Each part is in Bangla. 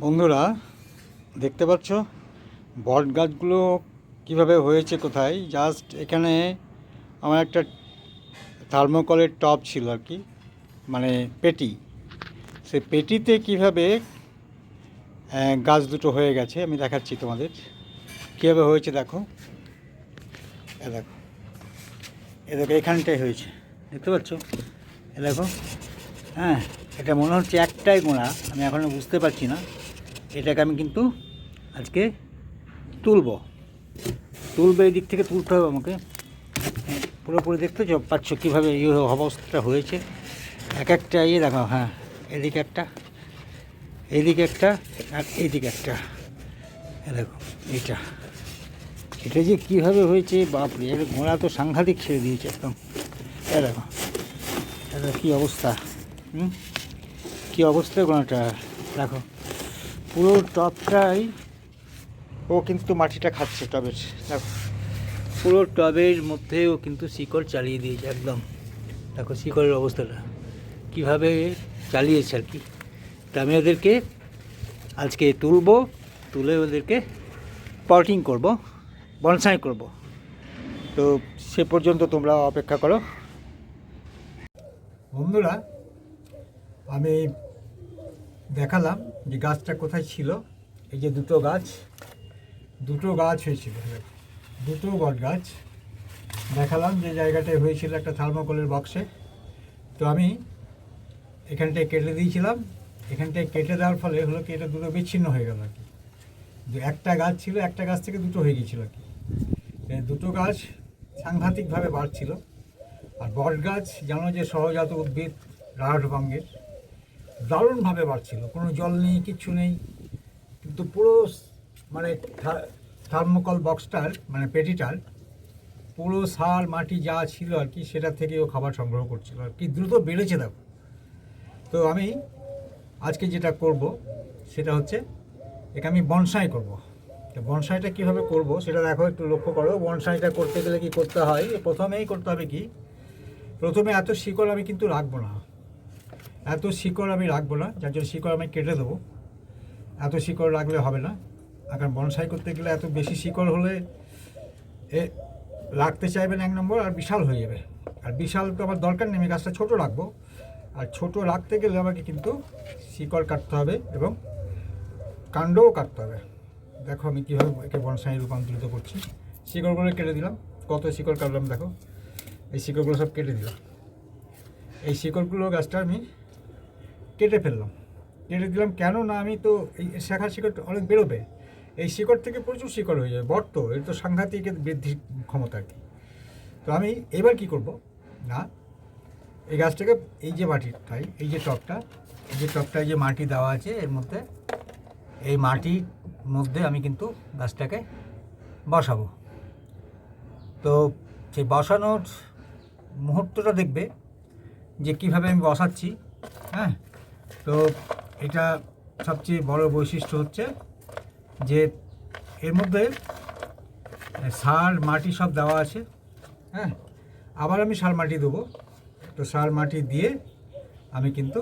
বন্ধুরা, দেখতে পাচ্ছ? বট গাছগুলো কীভাবে হয়েছে কোথায়? জাস্ট এখানে আমার একটা থার্মোকলের টপ ছিল আর কি মানে পেটি। সে পেটিতে কীভাবে গাছ দুটো হয়ে গেছে, আমি দেখাচ্ছি তোমাদের। কীভাবে হয়েছে দেখো। এ দেখো। এ দেখো এখানটাই হয়েছে। দেখতে পাচ্ছ? এ দেখো। হ্যাঁ এটা মনে হচ্ছে একটাই গোড়া, আমি এখনও বুঝতে পারছি না। এটাকে আমি কিন্তু আজকে তুলব। তুলবে এই দিক থেকে তুলতে হবে আমাকে। পুরোপুরি দেখতে পাচ্ছ কীভাবে এই অবস্থাটা হয়েছে। এক একটা ইয়ে দেখো হ্যাঁ এদিকে একটা এদিকে একটা আর এইদিকে একটা। দেখো এটা এটা যে কীভাবে হয়েছে, বাপরে, এর ঘোড়া তো সাংঘাতিক ছেড়ে দিয়েছে একদম। এ দেখো এটা কী অবস্থা, হুম? কী অবস্থা ঘোড়াটা দেখো। পুরো টবটাই ও কিন্তু মাটিটা খাচ্ছে টবের। দেখো। পুরো টবের মধ্যে ও কিন্তু শিকড় চালিয়ে দিয়েছে একদম। দেখো শিকড়ের অবস্থাটা। কীভাবে চালিয়েছে আর কি? তা আমি ওদেরকে আজকে তুলবো তুলে ওদেরকে পটিং করব বনসাই করব। তো সে পর্যন্ত তোমরা অপেক্ষা করো। বন্ধুরা আমি দেখালাম যে গাছটা কোথায় ছিল। এই যে দুটো গাছ দুটো গাছ হয়েছিল। দুটো বট গাছ। দেখালাম যে জায়গাটায় হয়েছিল একটা থার্মোকলের বক্সে তো আমি এখানটায় কেটে দিয়েছিলাম। এখানটায় কেটে দেওয়ার ফলে হলো কি, এটা দুটো বিচ্ছিন্ন হয়ে গেল আর কি। যে একটা গাছ ছিল, একটা গাছ থেকে দুটো হয়ে গিয়েছিল আর কি। দুটো গাছ সাংঘাতিকভাবে বাড়ছিল। আর বট গাছ জানো যে সহজাত উদ্ভিদ রাঢ়বঙ্গের দারুণভাবে বাড়ছিল। কোনো জল নেই, কিচ্ছু নেই। কিন্তু পুরো মানে থার্মোকল বক্সটার মানে পেটিটার, পুরো সার, মাটি যা ছিল আর কি, সেটা থেকে ও খাবার সংগ্রহ করছিল। আর কি দ্রুত বেড়েছে দেখো। তো আমি আজকে যেটা করব, সেটা হচ্ছে একে আমি বনসাই করব। তো বনসাইটা কীভাবে করব, সেটা দেখো, একটু লক্ষ্য করো। বনসাইটা করতে গেলে কি করতে হয়? প্রথমেই করতে হবে কি, প্রথমে এত শিকড় আমি কিন্তু রাখব না। এত শিকড় আমি রাখব না, যার জন্য শিকড় আমি কেটে দেবো। এত শিকড় রাখলে হবে না। এখন বনসাই করতে গেলে এত বেশি শিকড় হলে এ রাখতে চাইবেন এক নম্বর, আর বিশাল হয়ে যাবে। আর বিশাল তো আমার দরকার নেই, আমি গাছটা ছোটো রাখব। আর ছোট রাখতে গেলে আমাকে কিন্তু শিকড় কাটতে হবে এবং কাণ্ডও কাটতে হবে। দেখো আমি কীভাবে একে বনসাই রূপান্তরিত করছি। শিকড়গুলো কেটে দিলাম। কত শিকড় কাটলাম দেখো। এই শিকড়গুলো সব কেটে দিলাম। এই শিকড়গুলো গাছটা আমি কেটে ফেললাম। কেটে দিলাম কেন না আমি তো এই শাখার শিকড় অনেক বেরোবে। এই শিকড় থেকে প্রচুর শিকড় হয়ে যাবে বট তো এর তো সাংঘাতিক বৃদ্ধির ক্ষমতা আর কি। তো আমি এবার কি করব? না, এই গাছটাকে এই যে মাটিটাই, এই যে টপটা, এই যে টপটায় যে মাটি দেওয়া আছে, এর মধ্যে এই মাটির মধ্যে আমি কিন্তু গাছটাকে বসাবো। তো সেই বসানোর মুহূর্তটা দেখবে যে কীভাবে আমি বসাচ্ছি হ্যাঁ? তো এটা সবচেয়ে বড় বৈশিষ্ট্য হচ্ছে যে এর মধ্যে সার, মাটি সব দেওয়া আছে হ্যাঁ? আবার আমি সার, মাটি দেবো। তো সার, মাটি দিয়ে আমি কিন্তু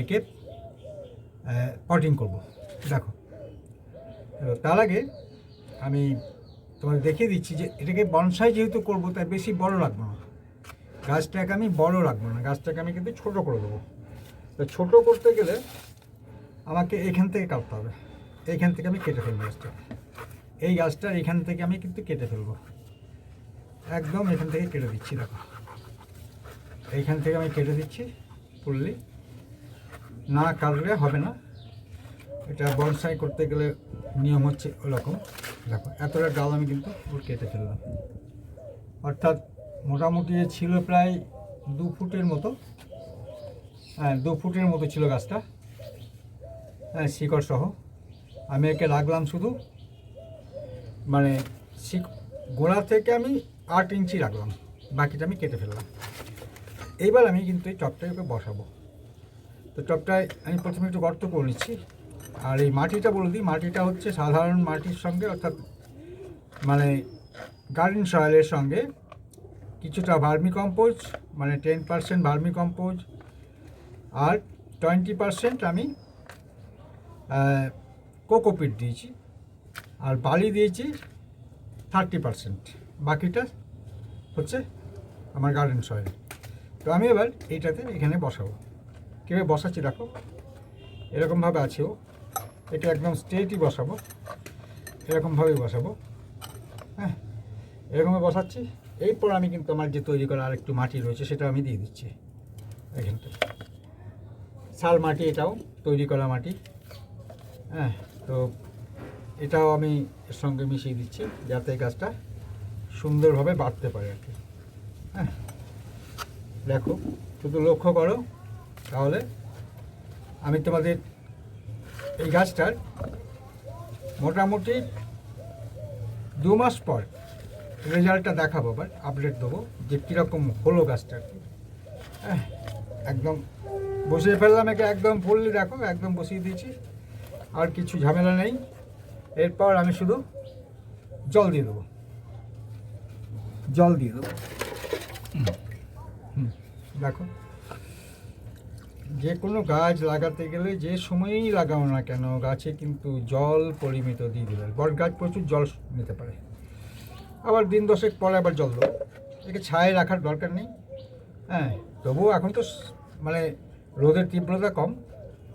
একে পটিং করব। দেখো তার আগে আমি তোমাদের দেখিয়ে দিচ্ছি যে এটাকে বনসাই যেহেতু করব, তাই বেশি বড় রাখব না। গাছটাকে আমি বড় রাখব না, গাছটাকে আমি কিন্তু ছোট করে দেবো। তো ছোট করতে গেলে আমাকে এখান থেকে কাটতে হবে। এইখান থেকে আমি কেটে ফেলব গাছটা। এই গাছটার এখান থেকে আমি কিন্তু কেটে ফেলব। একদম এখান থেকে কেটে দিচ্ছি, দেখো। এইখান থেকে আমি কেটে দিচ্ছি ফুললি না কাটলে হবে না। এটা বনসাই করতে গেলে নিয়ম হচ্ছে ওরকম। দেখো, এতটা ডাল আমি কিন্তু ওর কেটে ফেললাম। অর্থাৎ মোটামুটি ছিল প্রায় দু ফুটের মতো। দু ফুটের মতো ছিল গাছটা। হ্যাঁ শিকড় সহ। আমি একে রাখলাম শুধু। মানে শিক, গোড়া থেকে আমি আট ইঞ্চি রাখলাম বাকিটা আমি কেটে ফেললাম। এইবার আমি কিন্তু এই টপটায় ওকে বসাবো। তো টপটায় আমি প্রথমে একটু গর্ত করে নিচ্ছি। আর এই মাটিটা বলে দিই, মাটিটা হচ্ছে সাধারণ মাটির সঙ্গে অর্থাৎ মানে গার্ডেন সয়েলের সঙ্গে কিছুটা ভার্মি কম্পোজ মানে টেন পার্সেন্ট ভার্মি কম্পোজ আর টোয়েন্টি পার্সেন্ট আমি কোকোপিট দিয়েছি। আর বালি দিয়েছি থার্টি পারসেন্ট বাকিটা হচ্ছে আমার গার্ডেন সয়েল তো আমি এবার এইটাতে এখানে বসাবো। কীভাবে বসাচ্ছি দেখো। এরকমভাবে আছে ও। এটা একদম স্ট্রেটই বসাবো। এরকমভাবেই বসাবো। হ্যাঁ এরকমভাবে বসাচ্ছি। এরপর আমি কিন্তু আমার যে তৈরি করা আর একটু মাটি রয়েছে সেটা আমি দিয়ে দিচ্ছি। এখানটায়। শাল মাটি এটাও, তৈরি করা মাটি। হ্যাঁ তো এটাও আমি এর সঙ্গে মিশিয়ে দিচ্ছি যাতে গাছটা সুন্দরভাবে বাড়তে পারে আর কি। হ্যাঁ দেখো, শুধু লক্ষ্য করো, তাহলে আমি তোমাদের এই গাছটার মোটামুটি দু মাস পর রেজাল্টটা দেখাবো, আবার আপডেট দেবো যে কীরকম হলো গাছটা আর কি। হ্যাঁ একদম বসিয়ে ফেললাম একে, একদম ফুললি দেখো, একদম বসিয়ে দিয়েছি। আর কিছু ঝামেলা নেই। এরপর আমি শুধু জল দিয়ে দেবো। জল দিয়ে দেবো। দেখো। যে কোনো গাছ লাগাতে গেলে যে সময়ই লাগাও না কেন, গাছে কিন্তু জল পরিমিত দিয়ে দেবে। বট গাছ প্রচুর জল নিতে পারে। আবার দিন দশেক পরে আবার জল দেবো। একে ছায় রাখার দরকার নেই। হ্যাঁ তবুও এখন তো মানে রোদের তীব্রতা কম,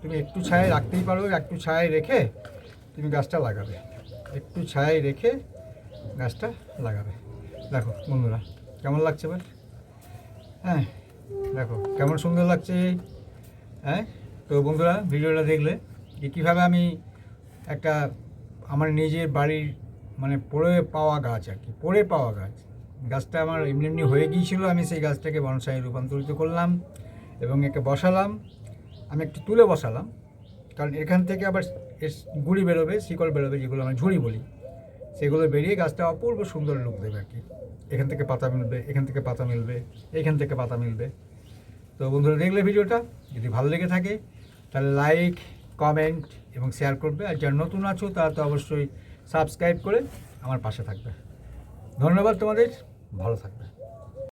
তুমি একটু ছায় রাখতেই পারো, একটু ছায় রেখে তুমি গাছটা লাগাবে। একটু ছায় রেখে গাছটা লাগাবে। দেখো বন্ধুরা, কেমন লাগছে এবার হ্যাঁ দেখো কেমন সুন্দর লাগছে। হ্যাঁ তো বন্ধুরা, ভিডিওটা দেখলে যে কীভাবে আমি একটা আমার নিজের বাড়ির মানে পড়ে পাওয়া গাছ আর কি, পড়ে পাওয়া গাছ। গাছটা আমার এমনি এমনি হয়ে গিয়েছিল, আমি সেই গাছটাকে বনসাই রূপান্তরিত করলাম। এবং একে বসালাম, আমি একটু তুলে বসালাম। কারণ এখান থেকে আবার এর গুড়ি বেরোবে শিকড় বেরোবে, যেগুলো আমরা ঝুড়ি বলি। সেগুলো বেরিয়ে গাছটা অপূর্ব সুন্দর লুক দেবে আর কি এখান থেকে পাতা মিলবে, এখান থেকে পাতা মিলবে, এখান থেকে পাতা মিলবে। তো বন্ধুরা, দেখলে ভিডিওটা? যদি ভালো লেগে থাকে, তাহলে লাইক কমেন্ট এবং শেয়ার করবে। আর যারা নতুন আছো, তারা তো অবশ্যই সাবস্ক্রাইব করে আমার পাশে থাকবে। ধন্যবাদ তোমাদের, ভালো থাকবে।